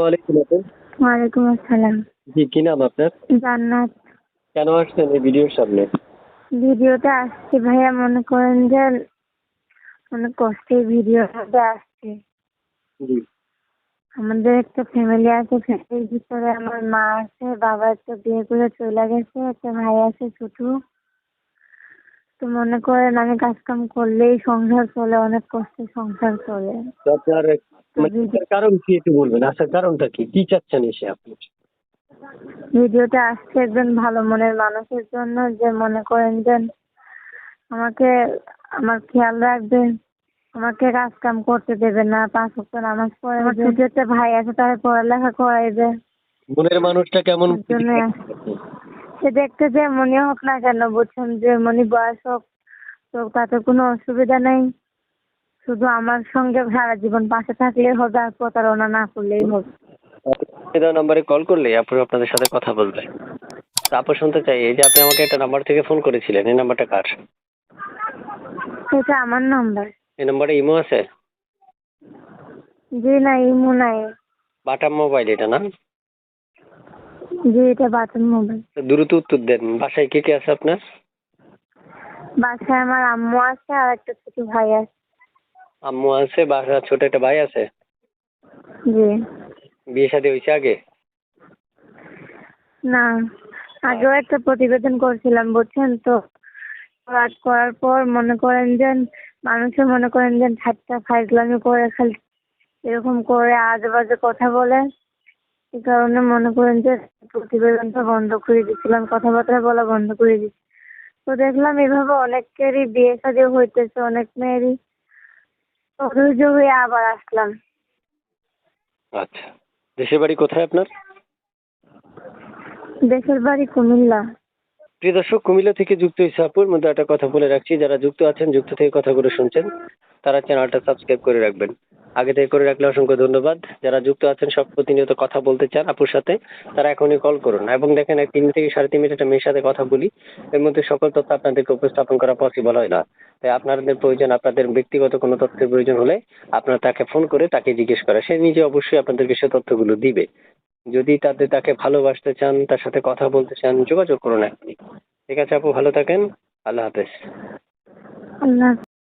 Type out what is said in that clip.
আলাইকুম আপু। ওয়ালাইকুম আসসালাম। জি কি নাম আপনার? জান্নাত। কেন আসছেন এই ভিডিওর সামনে? ভিডিওতে আসছি ভাইয়া মনে করেন যে অনেক কষ্টে ভিডিওর মধ্যে আসছে। জি। আমাদের একটা ফ্যামিলি আছে ফ্যামিলির ভিতরে আমার মা আছে বাবা তো বিয়ে করে চলে গেছে একটা ভাই আছে ছোট। তো মনে করেন আমি কাজ কাম করলেই সংসার চলে অনেক কষ্টে সংসার চলে। আপনার কারণ কি একটু বলবেন? আসার কারণটা কি? কি চাচ্ছেন এসে আপনি? ভিডিওতে আসছে একজন ভালো মনের মানুষের জন্য যে মনে করেন যে আমাকে আমার খেয়াল রাখবেন আমাকে কাজ কাম করতে দেবে না পাঁচ ওয়াক্ত নামাজ পড়ে আমার ছোট একটা ভাই আছে তার পড়ালেখা করাইবে মনের মানুষটা কেমন সে দেখতে যে মনে হোক না কেন বুঝছেন যে মনে বয়স হোক তো তাতে কোনো অসুবিধা নেই। শুধু আমার সঙ্গে সারা জীবন পাশে থাকলেই হবে আর প্রতারণা না করলেই হবে। দেওয়া নাম্বারে কল করলে আপু আপনাদের সাথে কথা বলবে। আপু শুনতে চাই এই যে আপনি আমাকে একটা নাম্বার থেকে ফোন করেছিলেন এই নাম্বারটা কার? এটা আমার নাম্বার এই নাম্বারে ইমো আছে? জি না ইমো নাই। বাটাম মোবাইল এটা না? জি এটা বাটন মোবাইল দ্রুত উত্তর দেন বাসায় কে কে আছে আপনার? বাসায় আমার আম্মু আছে আর একটা ছোট ভাই আছে। আম্মু আছে বাসা ছোট একটা ভাই আছে। জি। বিয়ে শাদী হয়েছে আগে? না আগেও একটা প্রতিবেদন করছিলাম বুঝছেন তো? কাজ করার পর মনে করেন যে মানুষে মনে করেন যে ঠাট্টা ফাইজলামি করে খালি এরকম করে আজে বাজে কথা বলে। এই কারণে মনে করেন যে প্রতিবেদনটা বন্ধ করে দিয়েছিলাম কথাবার্তা বলা বন্ধ করে দিচ্ছি তো দেখলাম এভাবে অনেকেরই বিয়ে শাদী হইতেছে অনেক মেয়েরই। অধৈর্য হয়ে আবার আসলাম। আচ্ছা। দেশের বাড়ি কোথায় আপনার? দেশের বাড়ি কুমিল্লা। প্রিয় দর্শক কুমিল্লা থেকে যুক্ত হয়েছে আপুর। মধ্যে একটা কথা বলে রাখছি। যারা যুক্ত আছেন যুক্ত থেকে কথাগুলো শুনছেন তারা চ্যানেলটা সাবস্ক্রাইব করে রাখবেন। আগে থেকে করে রাখলে অসংখ্য ধন্যবাদ। যারা যুক্ত আছেন, সব প্রতিনিয়ত কথা বলতে চান আপুর সাথে, তারা এখনই কল করুন। এবং দেখেন, এক তিন থেকে সাড়ে তিন মিনিট একটা মেয়ের সাথে কথা বলি, এর মধ্যে সকল তথ্য আপনাদেরকে উপস্থাপন করা পসিবল হয় না। তাই আপনাদের প্রয়োজন, আপনাদের ব্যক্তিগত কোনো তথ্যের প্রয়োজন হলে আপনারা তাকে ফোন করে তাকে জিজ্ঞেস করা। সে নিজে অবশ্যই আপনাদেরকে সে তথ্যগুলো দিবে। যদি তাদের তাকে ভালোবাসতে চান, তার সাথে কথা বলতে চান, যোগাযোগ করুন এখনই। ঠিক আছে আপু, ভালো থাকেন। আল্লাহ হাফেজ। আল্লাহ